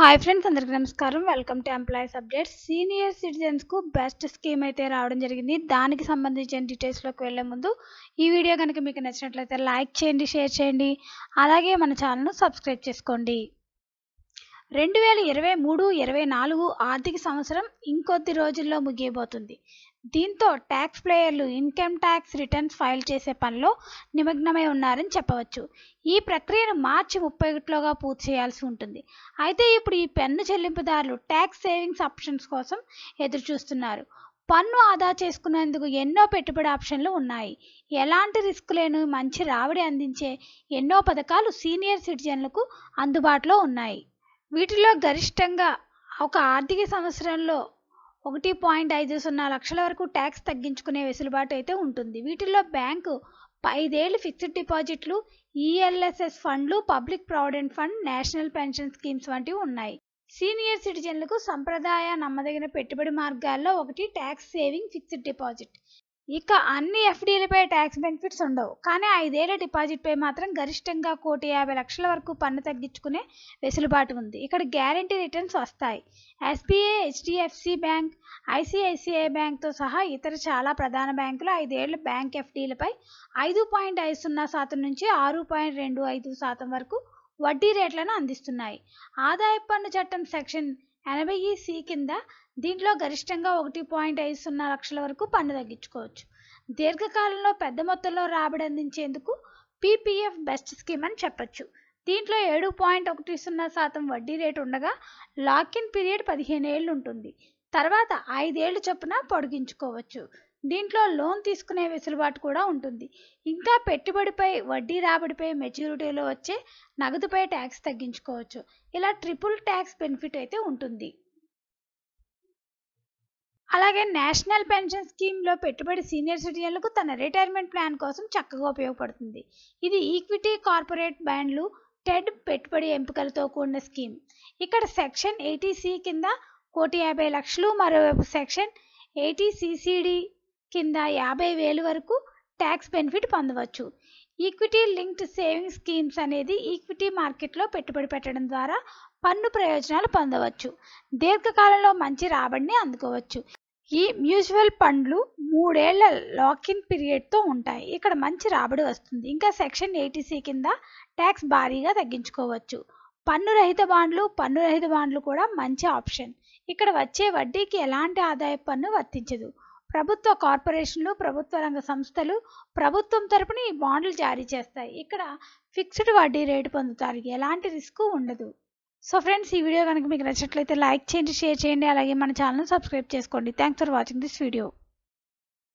Hi friends అందరికీ నమస్కారం. Welcome to employees updates senior సిటిజన్స్కు best scheme అయితే రావడం జరిగింది. దానికి సంబంధించిన డీటెయిల్స్లోకి వెళ్ళే ముందు ఈ వీడియో కనుక మీకు నచ్చినట్లయితే లైక్ చేయండి షేర్ చేయండి. అలాగే మన ఛానల్ను సబ్స్క్రైబ్ చేసుకోండి. రెండు వేల ఇరవై మూడు ఇరవై నాలుగు ఆర్థిక సంవత్సరం ఇంకొద్ది రోజుల్లో ముగియబోతుంది. దీంతో ట్యాక్స్ ప్లేయర్లు ఇన్కమ్ ట్యాక్స్ రిటర్న్స్ ఫైల్ చేసే పనిలో నిమగ్నమై ఉన్నారని చెప్పవచ్చు. ఈ ప్రక్రియను మార్చి ముప్పై ఒకటిలోగా పూర్తి చేయాల్సి ఉంటుంది. అయితే ఇప్పుడు ఈ పెన్ను చెల్లింపుదారులు ట్యాక్స్ సేవింగ్స్ ఆప్షన్స్ కోసం ఎదురు చూస్తున్నారు పన్ను ఆదా చేసుకునేందుకు ఎన్నో పెట్టుబడి ఆప్షన్లు ఉన్నాయి. ఎలాంటి రిస్క్ లేని మంచి రాబడి అందించే ఎన్నో పథకాలు సీనియర్ సిటిజన్లకు అందుబాటులో ఉన్నాయి. వీటిలో గరిష్టంగా ఒక ఆర్థిక సంవత్సరంలో ఒకటి పాయింట్ ఐదు సున్నా లక్షల వరకు ట్యాక్స్ తగ్గించుకునే వెసులుబాటు అయితే ఉంటుంది. వీటిల్లో బ్యాంకు ఐదేళ్ళు ఫిక్స్డ్ డిపాజిట్లు ఈఎల్ఎస్ఎస్ ఫండ్లు public provident fund national pension schemes వంటివి ఉన్నాయి. సీనియర్ సిటిజన్లకు సంప్రదాయ నమ్మదగిన పెట్టుబడి మార్గాల్లో ఒకటి ట్యాక్స్ సేవింగ్ ఫిక్స్డ్ డిపాజిట్. ఇక అన్ని ఎఫ్డీలపై ట్యాక్స్ బెనిఫిట్స్ ఉండవు. కానీ ఐదేళ్ళ డిపాజిట్పై మాత్రం గరిష్టంగా కోటి యాభై లక్షల వరకు పన్ను తగ్గించుకునే వెసులుబాటు ఉంది. ఇక్కడ గ్యారంటీ రిటర్న్స్ వస్తాయి. ఎస్బీఐ హెచ్డిఎఫ్సి బ్యాంక్ ఐసిఐసిఐ బ్యాంక్తో సహా ఇతర చాలా ప్రధాన బ్యాంకులు ఐదేళ్ళ బ్యాంక్ ఎఫ్డీలపై ఐదు పాయింట్ ఐదు సున్నా శాతం నుంచి ఆరు పాయింట్ రెండు ఐదు శాతం వరకు వడ్డీ రేట్లను అందిస్తున్నాయి. ఆదాయ పన్ను చట్టం సెక్షన్ ఎనభై సి కింద దీంట్లో గరిష్టంగా ఒకటి పాయింట్ ఐదు సున్నా లక్షల వరకు పన్ను తగ్గించుకోవచ్చు. దీర్ఘకాలంలో పెద్ద మొత్తంలో రాబడి అందించేందుకు పీపీఎఫ్ బెస్ట్ స్కీమ్ అని చెప్పొచ్చు. దీంట్లో ఏడు పాయింట్ ఒకటి సున్నా శాతం వడ్డీ రేటు ఉండగా లాకిన్ పీరియడ్ పదిహేను ఏళ్ళు ఉంటుంది. తర్వాత ఐదేళ్ళు చొప్పున పొడిగించుకోవచ్చు. దీంట్లో లోన్ తీసుకునే వెసులుబాటు కూడా ఉంటుంది. ఇంకా పెట్టుబడిపై వడ్డీ రాబడిపై మెచ్యూరిటీలో వచ్చే నగదుపై ట్యాక్స్ తగ్గించుకోవచ్చు. ఇలా ట్రిపుల్ ట్యాక్స్ బెనిఫిట్ అయితే ఉంటుంది. అలాగే నేషనల్ పెన్షన్ స్కీమ్లో పెట్టుబడి సీనియర్ సిటిజన్లకు తన రిటైర్మెంట్ ప్లాన్ కోసం చక్కగా ఉపయోగపడుతుంది. ఇది ఈక్విటీ కార్పొరేట్ బ్యాండ్లు టెడ్ పెట్టుబడి ఎంపికలతో కూడిన స్కీమ్. ఇక్కడ సెక్షన్ ఎయిటీసీ కింద కోటి యాభై లక్షలు మరోవైపు సెక్షన్ ఎయిటీ కింద యాభై వేలు వరకు ట్యాక్స్ బెనిఫిట్ పొందవచ్చు. ఈక్విటీ లింక్డ్ సేవింగ్ స్కీమ్స్ అనేది ఈక్విటీ మార్కెట్లో పెట్టుబడి పెట్టడం ద్వారా పన్ను ప్రయోజనాలు పొందవచ్చు. దీర్ఘకాలంలో మంచి రాబడిని అందుకోవచ్చు. ఈ మ్యూచువల్ ఫండ్లు మూడేళ్ళ లాకిన్ పీరియడ్తో ఉంటాయి. ఇక్కడ మంచి రాబడి వస్తుంది. ఇంకా సెక్షన్ ఎయిటీసీ కింద ట్యాక్స్ భారీగా తగ్గించుకోవచ్చు. పన్ను రహిత బాండ్లు పన్ను రహిత బాండ్లు కూడా మంచి ఆప్షన్. ఇక్కడ వచ్చే వడ్డీకి ఎలాంటి ఆదాయ పన్ను వర్తించదు. ప్రభుత్వ కార్పొరేషన్లు ప్రభుత్వ రంగ సంస్థలు ప్రభుత్వం తరపున ఈ బాండ్లు జారీ చేస్తాయి. ఇక్కడ ఫిక్స్డ్ వడ్డీ రేటు పొందుతారు. ఎలాంటి రిస్క్ ఉండదు. సో ఫ్రెండ్స్ ఈ వీడియో కనుక మీకు నచ్చినట్లయితే లైక్ చేయండి షేర్ చేయండి అలాగే మన ఛానల్ సబ్స్క్రైబ్ చేసుకోండి. Thanks for watching this video